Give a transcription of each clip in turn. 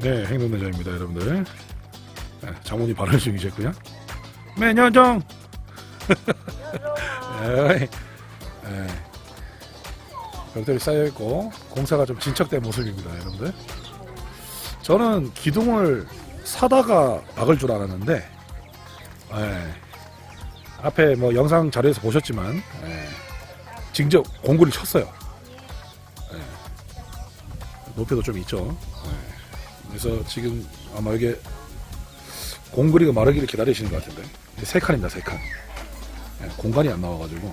네, 행동대장입니다, 여러분들. 네, 장모님 발언 중이셨고요. 네, 년정. 에이, 에이. 벽돌이 쌓여 있고 공사가 좀 진척된 모습입니다, 여러분들. 저는 기둥을 사다가 박을 줄 알았는데, 에, 앞에 뭐 영상 자료에서 보셨지만, 에, 직접 공구를 쳤어요. 에, 높이도 좀 있죠. 그래서 지금 아마 이게 공그리가 마르기를 기다리시는 것 같은데 세 칸입니다 세 칸. 예, 공간이 안 나와가지고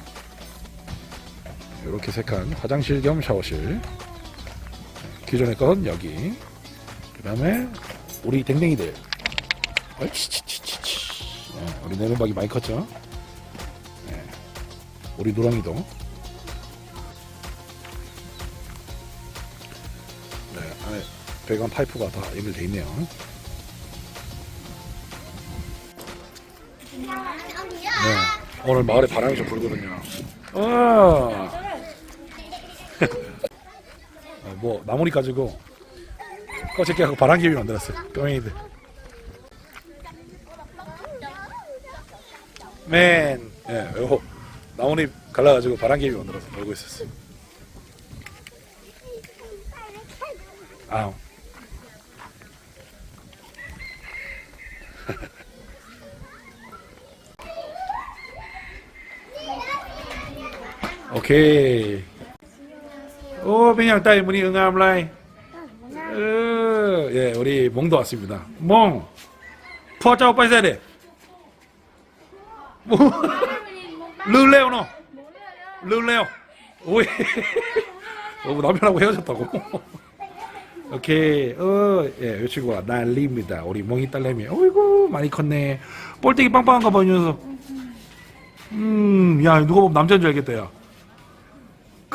이렇게 세 칸 화장실 겸 샤워실. 예, 기존의 건 여기. 그 다음에 우리 댕댕이들. 예, 우리 내눈박이 많이 컸죠. 예, 우리 누렁이도. 배관 파이프가 다 연결돼 있네요. 네, 오늘 마을에 바람이 좀 불거든요. 아, 어, 뭐 나무리 가지고 꺼집게 하고 바람개비 만들었어요. 꼬맹이들. 맨, 예, 요거 나뭇잎 갈라가지고 바람개비 만들어서 놀고 있었어요. 아 우. 오케이. 오, 그냥 딸 문이 응암라이. 어, 예, 우리 몽도 왔습니다. 몽. 포자오 빠이세네. 뭐? 르레오 노. 르레오. 오이. 어, 남편하고 헤어졌다고. 오케이. 어, 예, 이 친구가 난리입니다. 우리 몽이 딸내미. 어이구, 많이 컸네. 볼때기 빵빵한 거 봐, 이 녀석. 음, 야, 누가 보면 남자인 줄 알겠다, 야.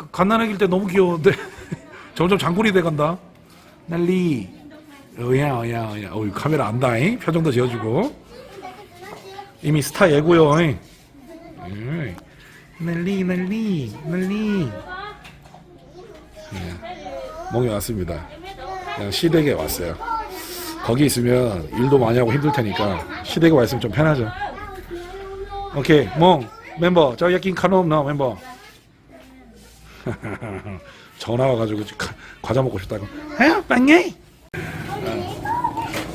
그, 갓난아기일 때 너무 귀여운데. 점점 장군이 돼 간다. 난리. 어야, 어야, 어야. 어이, 카메라 안다잉. 표정도 지어주고. 이미 스타 예고요. 난리, 난리, 난리. 예. 몽이 왔습니다. 그냥 시댁에 왔어요. 거기 있으면 일도 많이 하고 힘들 테니까 시댁에 와 있으면 좀 편하죠. 오케이, 몽 멤버 저 야낀 카노 없나 멤버? 전화 와가지고 지금 가- 과자 먹고 싶다고. 에 빵이?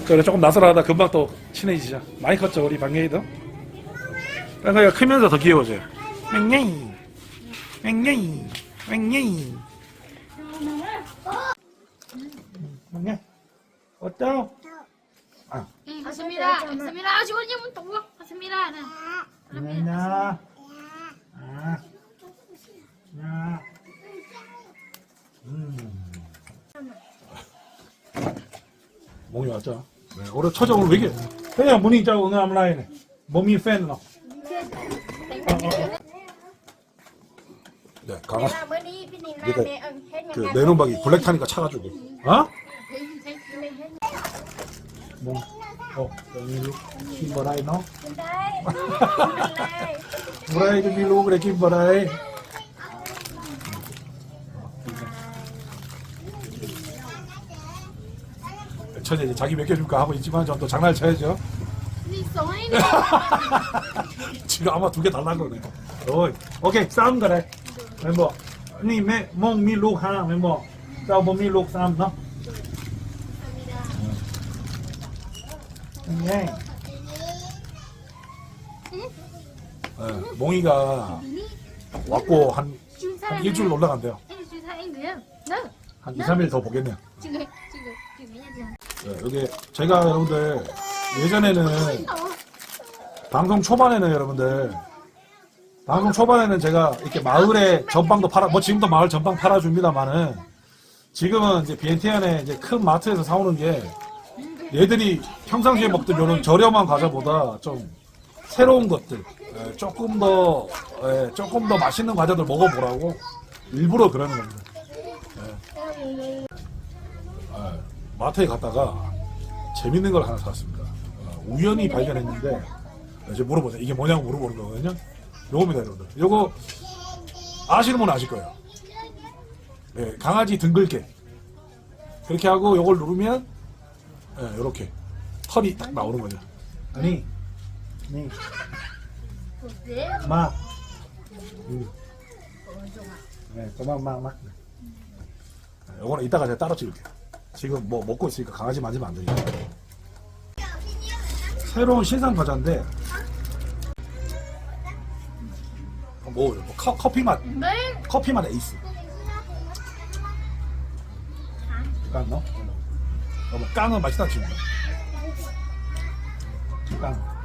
그래 조금 나서라하다 금방 또 친해지자. 많이 컸죠 우리 방갱이도. 빵이가 크면서 더 귀여워져요. 빵갱이, 빵갱이, 빵갱이. 빵갱이. 어떠? 응, 맞습니다. 맞습니다. 아직은요, 또 맞습니다. 네. 나. 아. 나. 음. 몸이 왔죠? 네, 오늘 처정 오늘 왜 이게? 그냥 문이 있자고 응암 라인에. 몸이 팬 너. 네, 강아. 그러니까 그 내눈박이 블랙 타니까 차가지고. 어? 뭐? 어, 여기 김바라이 너? 이렇게 밀고 그래 김바라이. 천에 자기 몇개 줄까 하고 있지만 전 또 장난을 쳐야죠. 지금 아마 두 개 달라고 그래. 어, 오케이 싸움 그래. 멤버, 니 매, 몽, 미, 룩 하나 멤버. 싸움 미, 룩 싸움 너. 예. 어, 몽이가 왔고 한, 한 일주일 올라간대요. 한 2, 3일 더 보겠네요. 지금 지금 지금 해야 예, 여기 제가 여러분들 예전에는 哦， 방송 초반에는 여러분들 방송 초반에는 제가 이렇게 마을에 전방도 팔아 뭐 지금도 마을 전방 팔아줍니다만은 지금은 이제 비엔티안에 이제 큰 마트에서 사오는 게 얘들이 평상시에 먹던 이런 저렴한 과자보다 좀 새로운 것들 예, 조금 더 예, 조금 더 맛있는 과자들 먹어보라고 일부러 그러는 겁니다. 예. 예, 마트에 갔다가 재밌는 걸 하나 샀습니다. 어, 우연히 발견했는데 이제 물어보세요. 이게 뭐냐고 물어보는 거거든요. 요겁니다, 여러분들. 요거 아시는 분은 아실 거예요. 예, 강아지 등글게. 그렇게 하고 요걸 누르면 예, 이렇게 털이 딱 나오는 거죠. 아니, 니, 네. 막, 음. 네, 그만 막 막. 요거는 이따가 제가 따로 찍을게요. 지금 뭐 먹고 있으니까 강아지 만지면 안 되니까. 새로운 신상 과자인데, 뭐, 뭐 커, 커피 맛, 네. 커피 맛 에이스. 깡 너? 어, 뭐 깡은 맛있다 지금. 깡.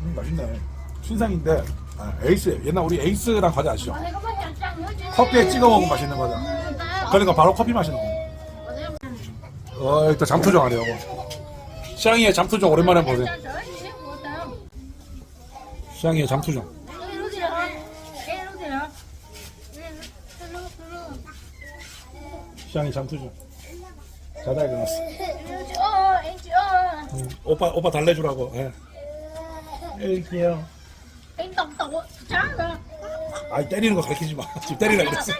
음, 맛있네. 신상인데 아, 에이스. 옛날 우리 에이스랑 과자 아시죠? Chứ. 커피에 찍어 먹으면 맛있는 과자. 그러니까 바로 커피 맛이. Ở đây 어, 일단 잠투정 하네요. 시향이의 잠투정 오랜만에 보세요. 시향이의 잠투정. 시향이 잠투정. 자다 일어났어. 응, 오빠 오빠 달래주라고. 예. rồi. 아이 때리는 거 가르치지 마. 지금 때리라 그랬어.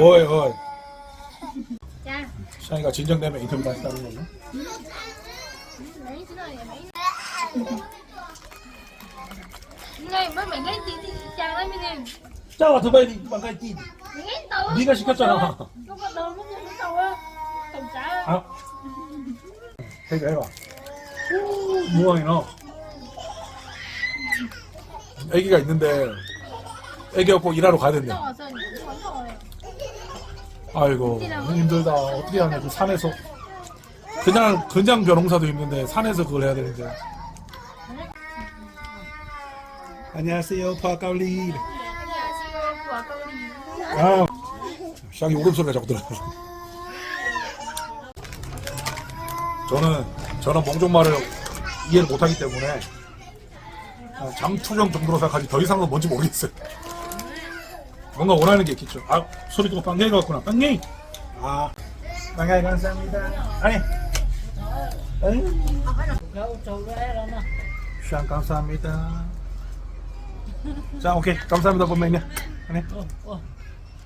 어이 어이. 시향이가 진정되면 인터뷰 다시 따는 걸로. Mày tí 방까지 뛰. Mày lấy tao. 네가 시켰잖아. Đầu á. Tổng trái. 아. 해봐 해봐. 무왕이 너. 애기가 있는데 애기가 꼭 일하러 가야 된대. Rồi. 아이고 힘들다. 어떻게 하냐 그 산에서 그냥 그냥 벼농사도 있는데 산에서 그걸 해야 되는데. 안녕하세요 파까울리. 아, 샹이 울음소리가 자꾸 들어요. 저는 저는 몽종말을 이해를 못하기 때문에 아, 잠투정 정도로 생각하지 더 이상은 뭔지 모르겠어요. 뭔가 원하는 게 있겠죠. 아 소리 또 빵갱이가 왔구나. 빵갱이. 아 빵갱이 감사합니다. 아니. 샹 감사합니다. 자 오케이 감사합니다 본맨님. 아니.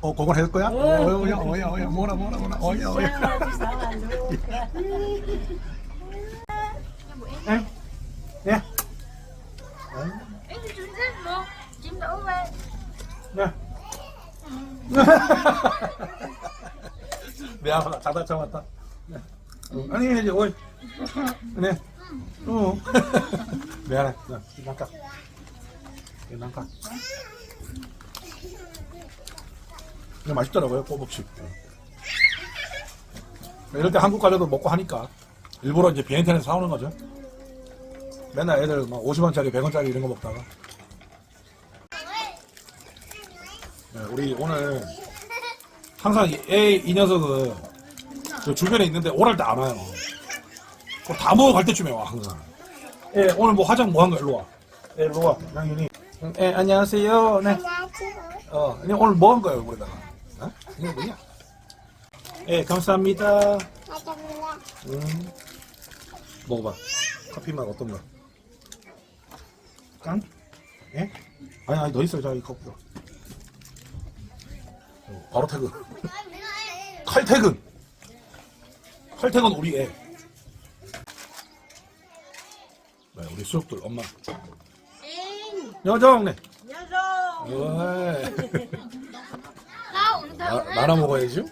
어, 그건 해줄 거야? 어야, 어야, 어야, 어야, 뭐라, 뭐라, 뭐라, 어야, 어야. 에? 예? Em 미안하다, 자다 참았다. 아니, 이제, 어이. 네. 어. 미안해. 네, 난가. 네, 난가. 이거 맛있더라고요, 꼬북칩. 이럴 때 한국 과자도 먹고 하니까 일부러 이제 비엔텐에서 사오는 거죠. 맨날 애들 막 50원짜리, 100원짜리 이런 거 먹다가. 네, 우리 오늘 항상 이, 애, 이 녀석은 저 주변에 있는데 오랄 때 안 와요. 다 먹어갈 때쯤에 와, 항상. 예, 오늘 뭐 화장 뭐 한 거 일로 와. 예, 일로 와, 양윤이. 예, 안녕하세요. 네. 어, 아니, 오늘 뭐 한 거예요, 우리다가? 어? 이거 뭐냐? 예, 감사합니다. 음. 먹어봐. 커피 맛 어떤가? 깡? 예? 아니, 아니, 너 있어, 자, 이 커피가. 어, 바로 퇴근. 칼퇴근! 칼퇴근 우리 애. 네, 우리 수육들 엄마. 여정네. 나, thử. 나눠 먹어야지.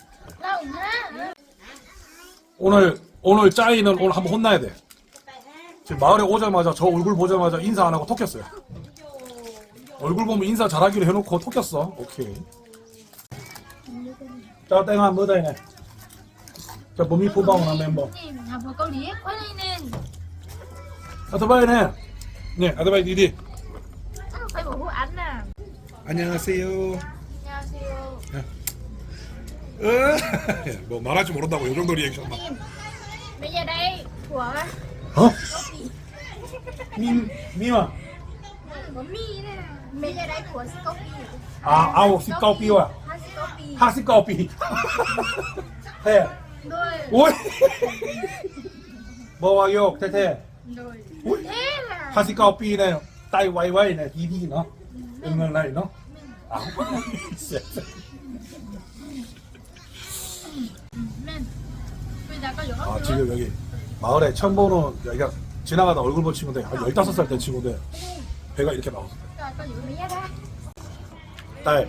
오늘 오늘 짜이는 오늘 한번 혼나야 돼. 지금 마을에 오자마자 저 얼굴 보자마자 인사 안 하고 톡혔어요. 얼굴 보면 인사 잘하기로 해놓고 톡혔어. 오케이. 자 땡아 뭐다 이네. 자 몸이 포방나 멤버. Nhìn học một câu lý quá đi nên. 아드바이네. 네 아드바이 디디. Nó phải bổ ảnh nè. 안녕하세요. 안녕하세요. 으, 뭐 말할 줄 모른다고 이 정도 리액션만. Em. Bây giờ đây của 어? 미 미마. của Mi nè. Bây giờ đây của Scoopy. 아 아홉 시 까오삐와 Hai Scoopy. 하시 까오삐. 해. Rồi. 오이. 뭐와요 태태. Rồi. Ui. Thế là 59ปีเ 하스 커피. 해. 오이. 뭐와요, 태태. 오이. 하스 커피네. 따이 와이와이네. 이비 너. 응응 나이 너. 아. 아 지금 여기 마을에 처음 보는 여기가 지나가다 얼굴 본 친구인데 한 15살 된 친구인데 배가 이렇게 나왔어. 그러니까 딸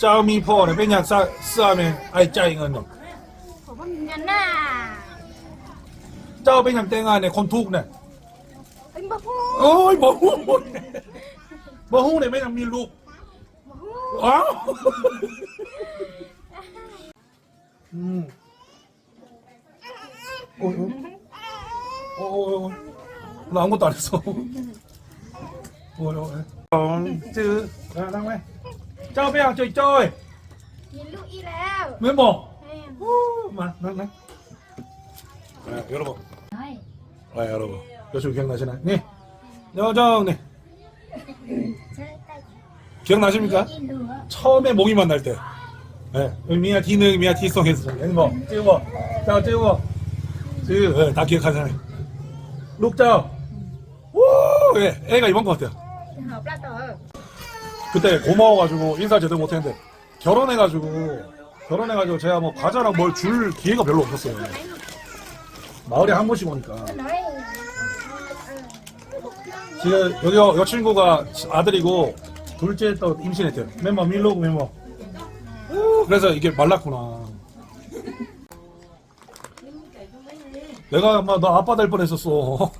เจ้ามีพ่อเนี่ยเป็นอย่างซะเะแม่ไอ้ใจเงินเนาะผมว่ามีเงินน่ะเจ้าเป็นอย่างแต่งงานเนี่ยคนทุกข์เนี่ยเป็นบ่ฮู้โอ้ยบ่ฮู้บ่ฮู้เนี่ยไม่ยังมีลูกบ่ฮู้อ้าวอืมโอ้ยโอ้ยโอ้โอ้ยร้องกูต่อที่สูงโอ้ยโอ้ยสองจื้อแล้วนั่งไหม เจ้าไปอย่างจ้อย Nhìn lũ y leo. ๆไม่บอก Em. มานั่งนั่ง네, 여러분 Rồi. 아 여러분 여러분 기억나시나요? 네 여정네 기억나십니까? Đi lửa. 처음에 모기 만날 때 네, 미야 디능 미야 디송 했어 뭐 찍어 자 찍어 찍어 네, 다 기억하잖아요 룩자 오 예, 애가 이번 것 같아요 Hợp là tờ. 그때 고마워가지고 인사 제대로 못했는데 결혼해가지고 결혼해가지고 제가 뭐 과자랑 뭘 줄 기회가 별로 없었어요 마을에 한 번씩 오니까. 지금 여기 여 친구가 아들이고 둘째 또 임신했대요. 멤버 밀로그 멤버. 우, 그래서 이게 말랐구나. 내가 아마 너 아빠 될 뻔했었어. 어,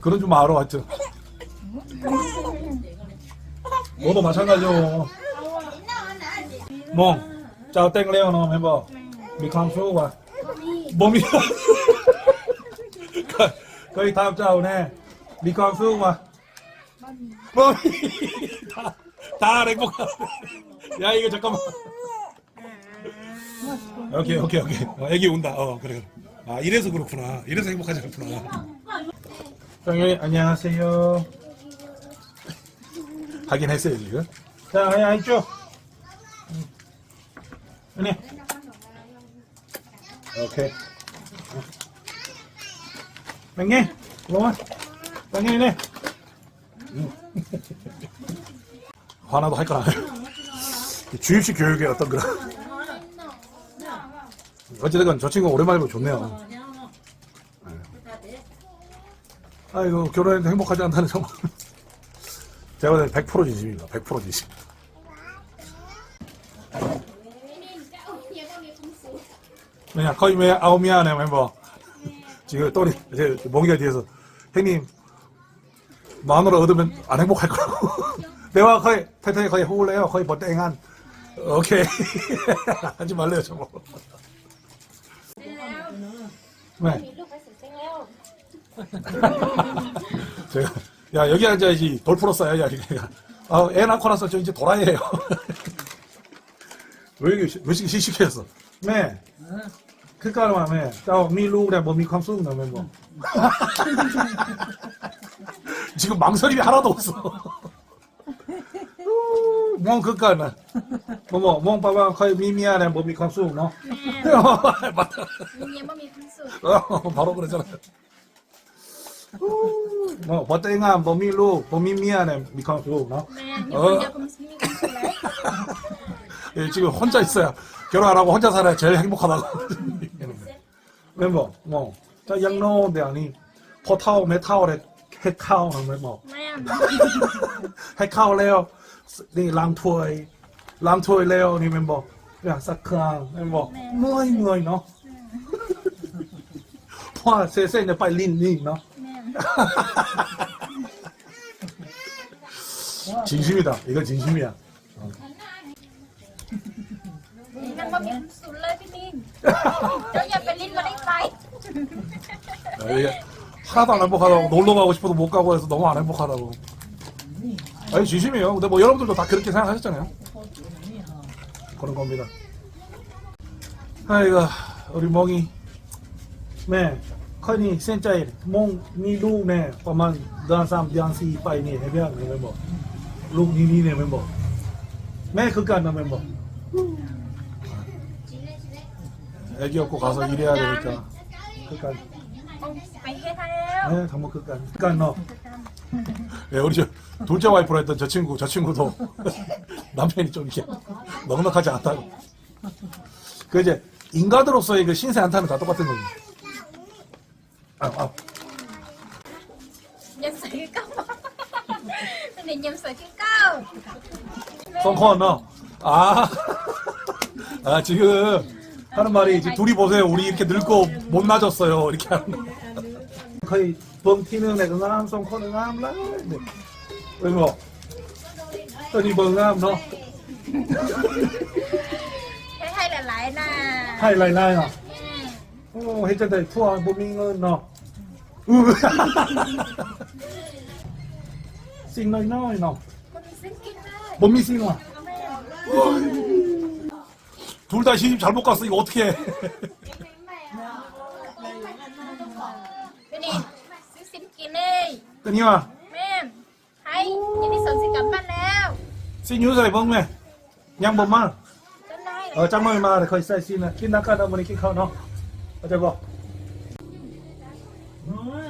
그런 줄 알아 하여튼. 너도 마찬가지요. 몽, 짜오 땡레오 너 멤버. 미캉수 와. 몸이 거의 다음 짜오네 미캉수 와. 몸이 다, 다 행복한. 야 이거 잠깐만. 오케이 오케이 오케이. 어, 애기 온다. 어 그래 그래. 아 이래서 그렇구나. 이래서 행복하지 않구나. 형님 안녕하세요. 하긴 했어요 지금. 자, 야 이쪽. 아니. 오케이. lô 맹nghe nè. 하나도 할 거라. 주입식 교육의 어떤 그런. 어찌됐건 저 친구 오랜만에 보면 좋네요. 아이고, 결혼해도 행복하지 않다는 점. 제가 볼때100% 진심입니다. 100% 진심. 그냥 거의 왜 아홉 미안해 멤버. 지금 또리 제 몽이가 뒤에서 형님 만으로 얻으면 안 행복할 거라고. 내가 거의 태태이 거의 호울래요. 거의 뭐 땡한. 오케이. 하지 말래요 저거. 네. 제가 야 여기 앉아야지 돌 풀었어요 야 이게 아애 낳고 나서 저 이제 도라이에요. 왜 이렇게 왜 이렇게 시식했어 네. 그니까 네. 저 미루래 뭐 미캉수 나 멤버 지금 망설임이 하나도 없어. 몽 그니까 뭐뭐 몽 봐봐 거의 미미야네 뭐 미캉수 너 맞다. Nhìn bao nhiêu phân sự. 어, 바로 그러잖아. 뭐, 버땡아, 뭐, 밀루, 뭐, 미미안에, 미캉수, 너? Nè, nhìn Ờ. bao nhiêu phân sự. Phân sự lấy. 예, 지금 혼자 있어야, 결혼 안 하고 혼자 살아야 제일 행복하다고. 멤버, 뭐, 자, 양노, 대안이, 포타오, 메타오레, 헤카오, 멤버. Nè. 헤카오, 레오, 니, 랑토이, 레오, 니, 멤버. 야, 사크앙, 멤버. 뭐이, 뭐이, 너? 포아, 세세, 내 빨리 린, 린, 너? Nè. 진심이다. 이거 진심이야. 이게 하나도 안 행복하다고 놀러 가고 싶어도 못 가고 해서 너무 안 행복하다고. 아니 진심이에요. 근데 뭐 여러분들도 다 그렇게 생각하셨잖아요. 그런 겁니다. 아이고 우리 몽이 매 커니 센짜이 몽มีลูกเนี่ยประมาณเดือนสามเดือนสี่ไปนี่เห็นไหมเห็นไหมบอกลูกนี่นี่เนี่ยมันบอกแม่คือกันนะมันบอก 애기 없고 가서 일해야 되니까 그니까 ไปเฮ็ดให้แล้ว 네 당목 그니까 그니까 너 예, 우리 저 둘째 와이프로 했던 저 친구 저 친구도 남편이 좀 이렇게 넉넉하지 않다고 그 이제 인간으로서의 그 신세 한타는 다 똑같은 거지 아, 아. Nhâm sợi cái cốc Cái này 아. 아, 지금 하는 말이 이제 둘이 보세요. 우리 이렇게 늙고 못 나졌어요. 이렇게 하는 거. 거의 벙티는 애그남 송코는암 라. 네. 그리고 뭐? 또니 벙암 너. Thế hay là lại nè. 하이라이라이나. 어, 해자대 투어 무밍은 너. 으. 싱 너이 너이 너. คนมีซื้อกินได้ 못 믿으니 너. แม่ 둘 다 시집 잘못 갔어. 이거 어떻게 해? เป็นนี่ซื้อสินกินเลย 끄니와. แม่ให้ยินดีส่งสิกลับบ้านแล้ว 싱 유서에 벙매. 양범만. จนได้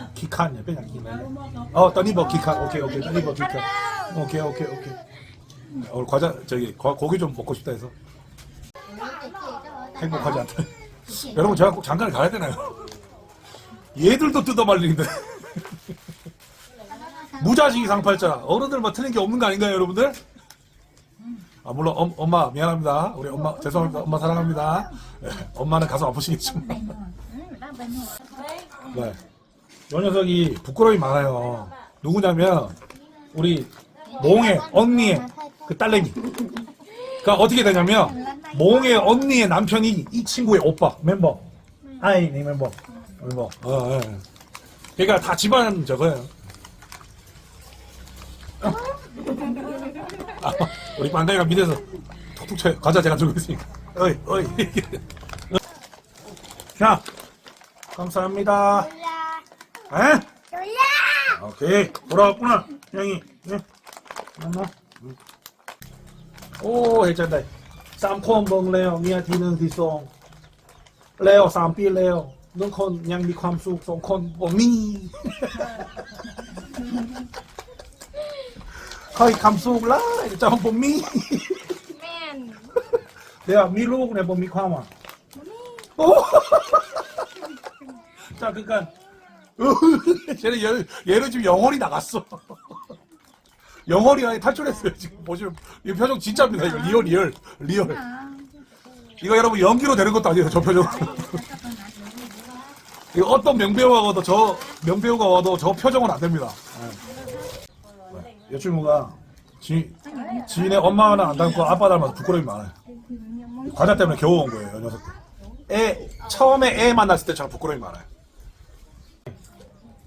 어, 짱머리 말에 거의 사이 씨는. 킨나카다 보니 키카 너. 어제 뭐. 키칸이야, 그냥 키칸. 어, 떠니 뭐 키칸. 오케이, 오케이. 떠니 뭐 키칸. 오케이, 오케이, 오케이. 오늘 과자, 저기, 과- 고기 좀 먹고 싶다 해서. 행복하지 않다. 여러분, 제가 꼭 장가를 가야 되나요? 얘들도 뜯어말리는데. 무자식이 상팔자. 어른들 뭐 틀린 게 없는 거 아닌가요, 여러분들? 아, 물론, 엄, 엄마, 미안합니다. 우리 엄마, 죄송합니다. 엄마 사랑합니다. 예, 엄마는 가슴 아프시겠지만. อืมได้ไปหนึ่ง 네. 요 녀석이 부끄러움이 많아요. 누구냐면, 우리 몽의 언니의 그 딸내미. 그니까 어떻게 되냐면, 몽의 언니의 남편이 이 친구의 오빠, 멤버. 아이니 멤버. 멤버. 어, 예. 그러니까 다 집안 저거예요. 아, 우리 빵가이가 밑에서 툭툭 쳐요. 과자 제가 들고 있으니까. 어이, 어이. 자, 감사합니다. 에? 졸라 오케이 돌아왔구나 형이 네. 만나 응. 오 해잔다 쌈콘 벙แล้วเนี่ยทีหนึ่งที่สองแล้วสามปีแล้วหนึ่งคนยังมีความสุขสองคนบ่มี ค่อยความสุขหลายเจ้าบ่มี แม่น เดี๋ยวมีลูกเนี่ยบ่มีความอ่ะโอ้ 자 그러니까 쟤는 얘, 얘는 지금 영혼이 나갔어. 영혼이 아예 탈출했어요. 지금 보시면 이 표정 진짜입니다. 이거 리얼 리얼 리얼. 이거 여러분 연기로 되는 것도 아니에요. 저 표정. 이거 어떤 명배우가 와도 저 명배우가 와도 저 표정은 안 됩니다. 네. 이 친구가 지, 지인의 엄마는 안 닮고 아빠 닮아서 부끄러움이 많아요. 과자 때문에 겨우 온 거예요. 이 녀석들. 애 처음에 애 만났을 때처럼 부끄러움이 많아요.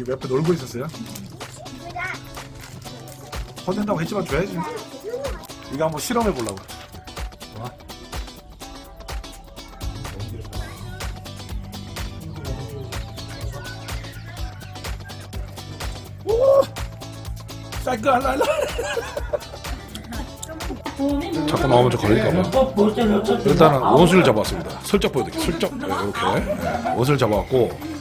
여기 옆에 놀고 있었어요. 혼낸다고 했지만 줘야지. 이거 한번 실험해 보려고. 쌀거 나오면 저 걸릴까봐 일단은 옷을 잡았습니다 슬쩍 보여드릴게요 슬쩍 네, 이렇게 네, 옷을 잡아갖고